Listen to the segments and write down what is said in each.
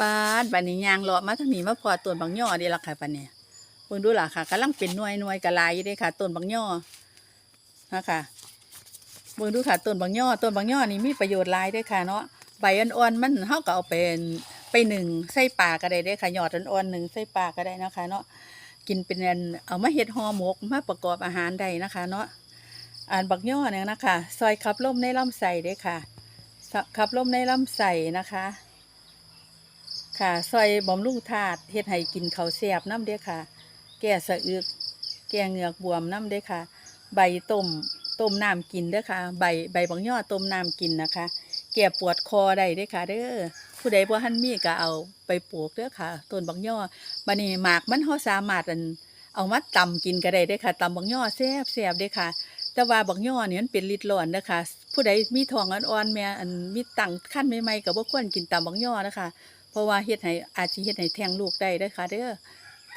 ปาดบัดนี้ยางเลาะมาทางนี้มาพอต้นบางย่อเด้ล่ะค่ะบัดนี้เบิ่งดูล่ะค่ะกำลังเป็นหน่วยหน่วยกระลายอยู่เด้ค่ะต้นบางย่อนะคะเบิ่งดูค่ะต้นบางย่อต้นบางย่อนี่มีประโยชน์หลายเด้อค่ะเนาะใบอ่อนๆมันเฮาก็เอาเป็นไปหนึ่งใส่ปลาก็ได้เด้ค่ะยอดอ่อนๆหนึ่งใส่ปลาก็ได้นะคะเนาะกินเป็นอันเอามาเฮ็ดห่อหมกมาประกอบอาหารได้นะคะ เนาะอ่านบักย่อเนี่ยนะคะซอยขับลมในลำไส้เด้ค่ะขับลมในลำไส้นะคะ ค่ะซอยบำรุงธาตุเฮ็ดให้กินเขาวแซ่บน้ำเด้อค่ะ แก้สะอึก แก้เหงือกบวมน้ำเด้อค่ะ ใบต้มต้มน้ำกินเด้อค่ะ ใบใบบางยอดต้มน้ำกินนะคะ แก้ปวดคอได้เด้อค่ะ เด้อผู้ใดบ่ทันมีก็เอาไปปลูกเด้อค่ะต้นบางยอดบัดนี้หมากมันเฮาสามารถอันเอามาตำกินก็ได้เด้อค่ะตำบางยอแซ่บแซ่บเด้อค่ะ แต่ว่าบางยอนี่มันเป็นฤทธิ์ร้อนเด้อค่ะผู้ใดมีท้องอ่อนๆแม่อันมีตั้งคันใหม่ๆก็บ่ควรกินตำบางยอนะคะ เพราะว่าเฮ็ดให้อาจสิเฮ็ดให้แทงลูกได้เด้อค่ะเด้อ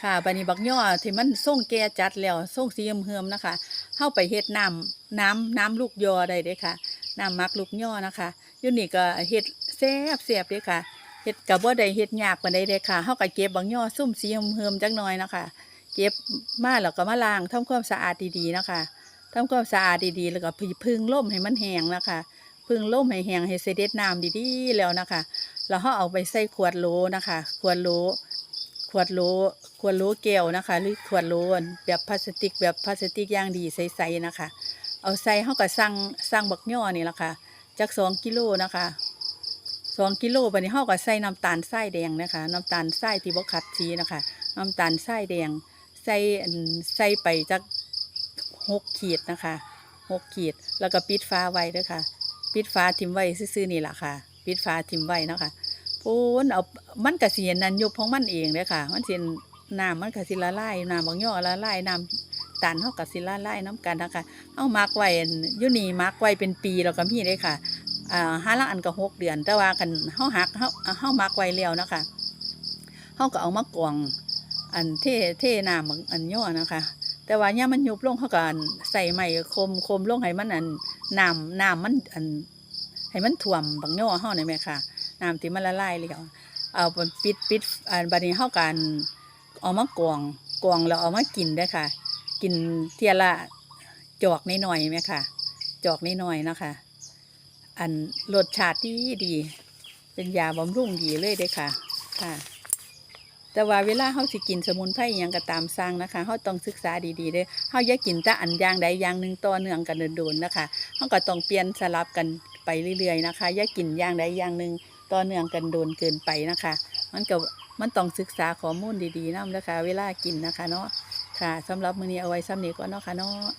ค่ะบัดนี้บักย่อที่มันส่งแก่จัดแล้วส่งสีเหิมๆนะคะเฮาไปเฮ็ดน้ำน้ำน้ำลูกยอได้เด้อค่ะน้ำมักลูกย่อนะคะอยู่นี่ก็เฮ็ดแซ่บแซ่บเด้อค่ะเฮ็ดก็บ่ได้เฮ็ดยากปานใดเด้อค่ะเฮาก็เก็บบักย่อซุ่มสีเหิมๆจักหน่อยนะคะเก็บมาแล้วก็มาล้างทำความสะอาดดีๆนะคะทำความสะอาดดีๆ แล้วก็พึ่งล่มให้มันแห้งนะคะ พึ่งล่มให้แห้งให้เสด็จน้ำดีๆแล้วนะคะแล้วเขาเอาไปใส่ขวดโหลนะคะ ขวดโหลขวดโหลขวดโหลแก้วนะคะ หรือขวดโหลแบบพลาสติกแบบพลาสติกย่างดีใสๆนะคะ เอาใส่เขาก็สั่งสั่งบักย่อนี่แหละค่ะจากสองกิโลนะคะสองกิโลบัดนี้เขาก็ใส่น้ำตาลทรายแดงนะคะ น้ำตาลทรายที่บกขัดสีนะคะ น้ำตาลทรายแดงใส่ใส่ไปจากหกขีดนะคะหกขีด แล้วก็ปิดฟ้าไว้เด้วยค่ะ ปิดฟ้าทิมไว้ซื่อๆนี่แหละค่ะ ปิดฟ้าทิมไว้เนาะค่ะพูนเอามันกระเสียนนันยุบของมันเองเลยค่ะ มันเสียนน้ำมันกระสิละลายน้ำบางย่อละลายน้ำตาลเท่ากับสิละลายน้ำกันนะคะเอามักไว้ยุนีมักไว้เป็นปีแล้วก็มีเลยค่ะอ่าห้าละอันก็หกเดือน แต่ว่ากันเฮาหักเฮาเฮามักไว้แล้วนะคะเฮาก็เอามากวงอันเท่เท่น้ำอันย่อนะคะ แต่ว่าเนี่ยมันยุบลงเขากันใส่ไม้คมคมลงให้มันอัน น้ำน้ำมันอันให้มันท่วมบางย่อเฮานี่แม่ค่ะน้ำที่มันละลายแล้วเอาปิดปิดอันบัดนี้เฮากันเอามากรองกรองแล้วเอามากินได้ค่ะ กินเทียละจอกน้อยๆแม่ค่ะ จอกน้อยนะคะ อันรสชาติดีดีเป็นยาบำรุงดีเลยเด้ค่ะค่ะ แต่ว่าเวลาเขาสิกินสมุนไพรอหยังก็ตามสร้างนะคะเขาต้องศึกษาดีๆเด้อเขาอย่ากินแต่อันอย่างใดอย่างหนึ่งต่อเนื่องกันโดนๆนะคะเขาก็ต้องเปลี่ยนสลับกันไปเรื่อยๆนะคะอย่ากินอย่างใดอย่างหนึ่งต่อเนื่องกันโดนเกินไปนะคะ มันก็มันต้องศึกษาข้อมูลดีๆนำนะคะ เวลากินนะคะเนาะค่ะสำหรับมื้อนี้เอาไว้ซ้ำนี้ก่อนเนาะค่ะเนาะ